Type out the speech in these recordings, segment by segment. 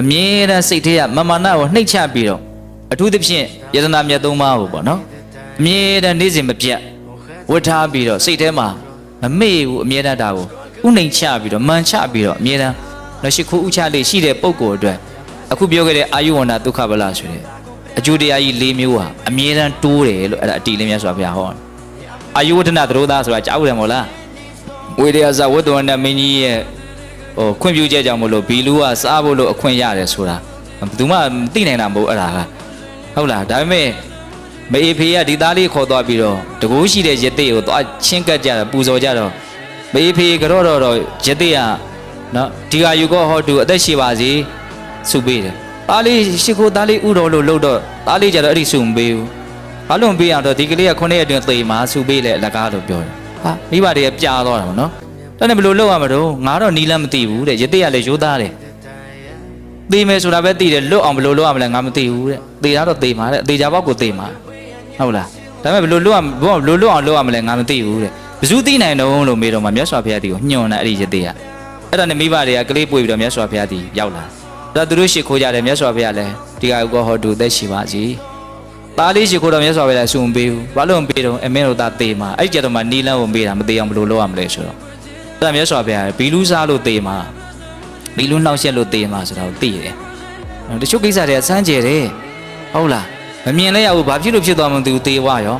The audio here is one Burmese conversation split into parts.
အမြဲတမ်းစိတ်ထဲကမမာနကိုနှိတ်ချပြီးတော့အထူးသဖြင့်ယတနာမြတ်သုံးပါးကိုပေါ့နော်အမြဲတမ်းနေ့စဉ်မပြတ်ဝတ်ထားပြီးတော့စိတ်ထဲမှာမမေ့ဘူးအမြဲတမ်းဒါကိုဥနှိမ်ချပြီးတော့မှန်ချပြီးတော့အမြဲတမ်းလက်ရှိခိုးဥချလေးရှိတဲ့ပုံကိုယ်အတွက်အခုပြောခဲ့တဲ့အာယုဝန္ဒဒုက္ခဗလာဆိုတဲ့အကျိုးတရားကြီး၄မျိုးဟာအမြဲတမ်းတိုးတယ်လို့အဲ့ဒါအတီလေးမြတ်စွာဘုရားဟောတယ်အာယုဝဒနာသရောသားဆိုတာကြားဦးတယ်မို့လားဝေဒယာဇဝတ္တဝန္ဒမင်းကြီးရဲ့ ဟိုခွင့်ပြုချက်ကြောင့်မလို့ဘီလူကစားဖို့လို့အခွင့်ရတယ်ဆိုတာဘယ်သူမှမသိနိုင်တာမဟုတ်အဲ့ဒါကဟုတ်လားဒါပေမဲ့မေအေဖေကဒီသားလေးခေါ်သွားပြီးတော့တကူရှိတဲ့ရသေးကိုသွားချင်းကပ်ကြတယ်ပူဇော်ကြတော့မေအေဖေကတော့တော့တော့ရသေးကနော်ဒီဟာယူကောဟောတူအသက်ရှိပါစေဆုပေးတယ်သားလေးရှိခိုးသားလေးဥတော်လို့လို့တော့သားလေးကြတော့အဲ့ဒီဆုမပေးဘူးဘာလို့မပေးအောင်တော့ဒီကလေးကခုနှစ်ရက်အတွင်းသေမှာဆုပေးလေအလကားလို့ပြောတယ်ဟာမိဘတွေကပြာသွားတာဗောနော် ဒါနဲ့ဘယ်လိုလုပ်ရမှာတော့ငါတော့နီးလန်းမသိဘူးတဲ့ရသေးရလဲရိုးသားတယ်သိမယ်ဆိုတာပဲသိတယ်လွတ်အောင်ဘယ်လိုလုပ်ရမလဲငါမသိဘူးတဲ့သိတာတော့သိမှာတဲ့အသေးချာပေါက်ကိုသိမှာဟုတ်လားဒါပေမဲ့ဘယ်လိုလုပ်ရဘယ်လိုလုပ်အောင်လုပ်ရမလဲငါမသိဘူးတဲ့ဘယ်သူသိနိုင်တော့လို့မေးတော့မှမြတ်စွာဘုရားတီကိုညွှန်တယ်အဲ့ဒီရသေးရအဲ့ဒါနဲ့မိဘတွေကကလေးပွေပြီးတော့မြတ်စွာဘုရားတီရောက်လာဒါသူတို့ရှ िख ိုးကြတယ်မြတ်စွာဘုရားလည်းဒီကကောဟောတူသက်ရှိပါစီသားလေးရှ िख ိုးတော့မြတ်စွာဘုရားလည်းစုံပေးဘူးဘာလို့မပေးတော့အမင်းတို့သားသေမှာအဲ့ဒီကြတော့မှနီးလန်းကိုမေးတာမသေးအောင်ဘယ်လိုလုပ်ရမလဲဆိုတော့ အဲ့ဒါမြတ်စွာဘုရားဘီလူစားလို့တေးမှာဘီလူနှောက်ရက်လို့တေးမှာဆိုတာကိုသိရတယ်။တချို့ကိစ္စတွေအဆန်းကျယ်တယ်ဟုတ်လားမမြင်လဲရဘူးဘာဖြစ်လို့ဖြစ်သွားမှမသိဘူးတေးဝရော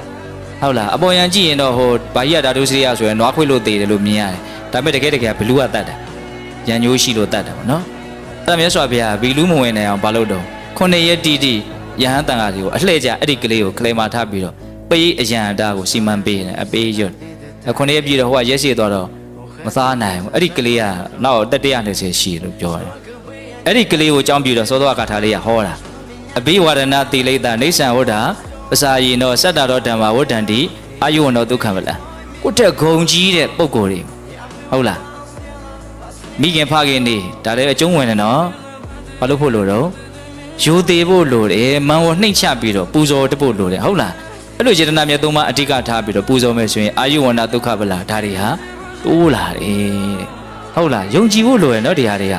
ဟုတ်လားအပေါ်ယံကြည့်ရင်တော့ဟိုဘာကြီးကဓာတုစရိယဆိုရင်နွားခွေလို့တေးတယ်လို့မြင်ရတယ်။ဒါပေမဲ့တကယ်တကယ်ဘလူကတတ်တာရန်ညိုးရှိလို့တတ်တယ်ပေါ့နော်။အဲ့ဒါမြတ်စွာဘုရားဘီလူမဝင်နိုင်အောင်ဘာလုပ်တော့ခုနှစ်ရက်တီတီယဟန်တန်ဃာတွေကိုအလှည့်ကြအဲ့ဒီကလေးကိုကလေးမာထားပြီးတော့ပေးအယံအတာကိုစီမံပေးတယ်အပေးရွတ်ခုနှစ်ရက်ပြည့်တော့ဟိုကရက်ရှိသွားတော့ မစားနိုင်ဘူးအဲ့ဒီကလေးကနောက်တက်120ရှိတယ်လို့ပြောတယ်အဲ့ဒီကလေးကိုအကြောင်းပြုတော့သောသောကထာလေးကဟောတာအဘိဝရဏတိလိတ္တနေဆံဝဒ္ဓပစာယေနောစတ္တရောဓမ္မဝဋ္ဌန္တိအာယုဝနောဒုက္ခမလားကိုတက်ဂုံကြီးတဲ့ပုံကိုယ်တွေဟုတ်လားမိခင်ဖခင်နေဒါလည်းအကျုံးဝင်တယ်နော်ဘာလို့ဖို့လို့တော့ယူသေးဖို့လိုတယ်မန်ဝနှိမ့်ချပြီးတော့ပူဇော်တဖို့လိုတယ်ဟုတ်လားအဲ့လိုစေတနာမြတ်သုံးပါအဓိကထားပြီးတော့ပူဇော်မယ်ဆိုရင်အာယုဝန္ဒဒုက္ခဗလာဒါတွေဟာ တိုးလာတယ်တဲ့ဟုတ်လားယုံကြည်ဖို့လိုရယ်နော်ဒီဟာတွေက